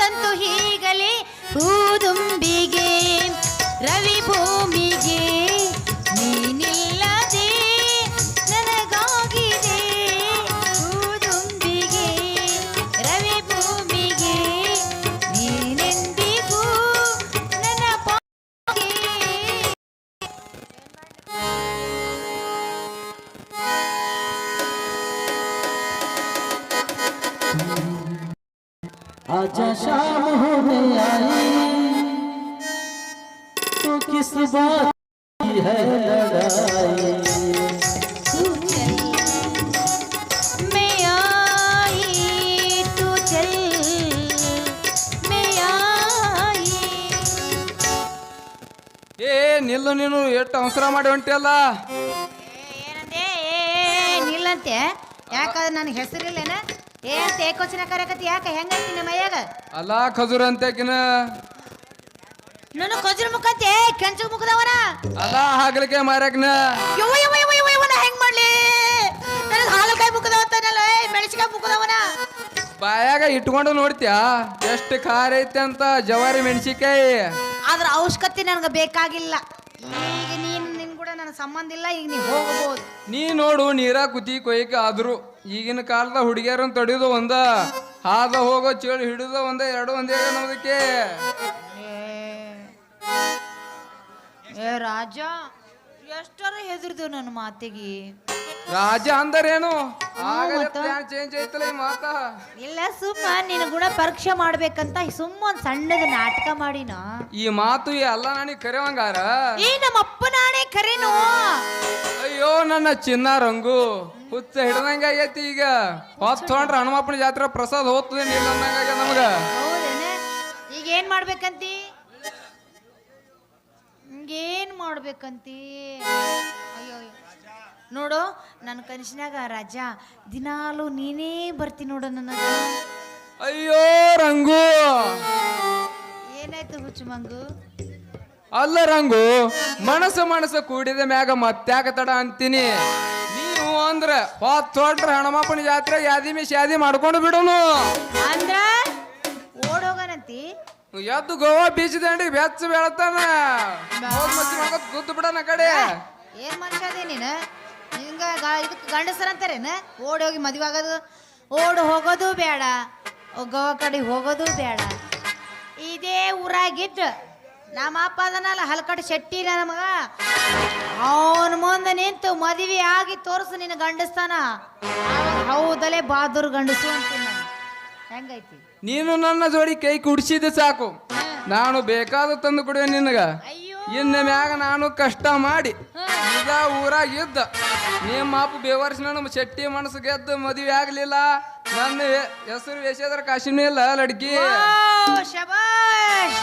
ತಂತು ಹೀಗಲೇ ಹೂದುಂಬಿಗೆ आजा शाम होने आई तो किस बात की है लड़ाई तू चल मैं आई तू चल मैं आई ಏ ನಿಲ್ಲು ನೀನು ಎಷ್ಟು ಅವಸರ ಮಾಡಿ ಹೊಂಟಿಯಲ್ಲ ಏನಂದೆ ಏ ನಿಲ್ಲಂತೆ ಯಾಕಂದ್ರೆ ನನಗೆ ಹೆಸರಿಲ್ಲೇನ ಏ ಅಂತ ಕರಕತಿ ಯಾಕ? ಹೆಂಗ ನಿಮ್ಮ ಮೈಯಾಗ? ಅಲ್ಲ ಖಜೂರ್ ಅಂತಕಿನ ನನ್ನ ಕೊಜ್ರ ಮುಖಂತೆ ಕೆಂಚು ಮುಖದವನ? ಅಲ್ಲ ಹಾಗಲಿಕ್ಕೆ ಮಾರ್ಯಾಕನ. ಯವ್ವ ಯವ್ವ ಯವ್ವ ಯವ್ವ ಇವನ ಹೆಂಗ್ ಮಾಡ್ಲಿ? ನನಗೆ ಹಾಲಕಾಯಿ ಏ ಮೆಣಸಿಕಾಯಿ ಮುಖದವನ? ಬಾಯಾಗ ಇಟ್ಕೊಂಡು ನೋಡ್ತ್ಯಾ? ಎಷ್ಟು ಖಾರ ಐತೆ ಅಂತ ಜವಾರಿ ಮೆಣಸಿಕಾಯಿ ಅದ್ರ ಅವಶ್ಯಕತೆ ನನಗೆ ಬೇಕಾಗಿಲ್ಲ. ಈಗ ನೀನು ನಿನ್ ಕೂಡ ನನ್ನ ಸಂಬಂಧ ಇಲ್ಲ ಈಗ ನೀವು ಹೋಗಬಹುದು ನೀ ನೋಡು ನೀರ ಕುತಿ ಕೊಯ್ಕ ಆದ್ರು. ಈಗಿನ ಕಾಲದ ಹುಡುಗಿಯರನ್ನ ತಡಿಯೋದು ಒಂದ ಹಾದ ಹೋಗೋ ಚೇಳು ಹಿಡಿದು ಒಂದ ಎರಡು ಒಂದೇ ಅನ್ನೋದಕ್ಕೆ. ಏ ರಾಜ ಎಷ್ಟರ ಹೆದರ್ದು ನನ್ನ ಮಾತಿಗೆ? ರಾಜ ಅಂದರೇನು? ಮತ್ತ? ಚೇಂಜ್ ಐತಲ್ಲ ಈ ಮಾತ? ಇಲ್ಲ ಸುಮ್ಮ ನಿನ್ನ ಗುಣ ಪರೀಕ್ಷೆ ಮಾಡ್ಬೇಕಂತ ಸುಮ್ಮ ಒಂದ್ ಸಣ್ಣದ ನಾಟಕ ಮಾಡಿನ. ಈ ಮಾತು ಎಲ್ಲ ನನಗೆ ಕರೆವಂಗಾರ ಏ ನಮ್ಮ ಅಪ್ಪ ನಾನೇ ಕರೆನು? ಅಯ್ಯೋ ನನ್ನ ಚಿನ್ನ ರಂಗು. ಹುಚ್ಚ ಹಿಡ್ದಂಗ ಆಗೈತಿ ಈಗ. ಹೊತ್ತು ತೊಗೊಂಡ್ರೆ ಹನುಮಪ್ಪನ ಜಾತ್ರೆ ಪ್ರಸಾದ ಹೋಗ್ತದೆ ನಿಲ್ಲಂದಂಗ ನಮಗ. ಹೌದೇನ? ಈಗ ಏನ್ ಮಾಡ್ಬೇಕಂತಿ? ಏನ್ ಮಾಡ್ಬೇಕಂತಿ? ಅಯ್ಯೋ ಅಯ್ಯೋ. ನೋಡು ನನ್ನ ಕನಸಿನಾಗ ರಾಜ ದಿನಾಲು ನೀನೇ ಬರ್ತಿ ನೋಡು ನನ್ನ ಅಯ್ಯೋ ರಂಗು! ಏನಾಯ್ತು ಹುಚ್ಚು ಮಂಗು? ಅಲ್ಲ ರಂಗು ಮನಸ್ಸು ಮನಸ್ಸು ಕೂಡಿದ ಮ್ಯಾಗ ಮತ್ತ್ಯಾಕ ತಡ ಅಂತೀನಿ. ಅಂದ್ರ ಹೊತ್ತು ಹಣಮಪ್ಪನ ಜಾತ್ರೆ ಯಾದಿ ಮೇ ಶಾದಿ ಮಾಡ್ಕೊಂಡು ಬಿಡೋನು. ಅಂದ್ರ ಓಡೋಗನಂತಿ. ಎದ್ದು ಗೋವಾ ಬೀಚ್ ದಂಡಿ ಬೆಚ್ಚ ಬೆಳತಾನ. ಬಿಡೋಣ ಕಡೆ. ಏನ್ ಮನುಷ್ಯ ಅದೇ ನೀನು? ಹಿಂಗ ಇದಕ್ಕೆ ಗಂಡಸರ ಅಂತಾರೇನ ಓಡಿ ಹೋಗಿ ಮದುವೆ ಆಗೋದು ಓಡಿ ಹೋಗೋದು ಬೇಡ. ಗೋವಾ ಕಡೆ ಹೋಗೋದು ಬೇಡ. ಇದೇ ಊರಾಗಿಟ್ಟು ನಮ್ಮ ಅಪ್ಪ ಅದನಲ್ಲ ಹಲ್ಕಟ್ ಶೆಟ್ಟಿ ನಮಗ. ಮಗ ಅವನ ಮುಂದೆ ನಿಂತು ಮದುವೆ ಆಗಿ ತೋರಿಸು ನಿನ್ನ ಗಂಡಸ್ತಾನ ಹೌದಲೇ ಬಹದ್ದೂರ್ ಗಂಡಸು ಅಂತೀನಿ ನಾನು. ಹೆಂಗೈತಿ? ನೀನು ನನ್ನ ಜೋಡಿ ಕೈ ಕುಡಿಸಿದ ಸಾಕು. ನಾನು ಬೇಕಾದ ತಂದು ಕೊಡುವೆ ನಿನಗ. ಇನ್ನ ಮ್ಯಾಗ ನಾನು ಕಷ್ಟ ಮಾಡಿ ಇದ ಊರಾಗ ಇದ್ದ. ನಿಮ್ಮ ಅಪ್ಪ ಬೇವರ್ಸ್ ನಮ್ಮ ಶೆಟ್ಟಿ ಮನಸ್ಸು ಗೆದ್ದು ಮದುವೆ ಆಗ್ಲಿಲ್ಲ. ನನ್ನ ಹೆಸರು ವೇಷದ್ರ ಕಾಶಿನೂ ಇಲ್ಲ ಲಡ್ಕಿ. ಶಬಾಷ್.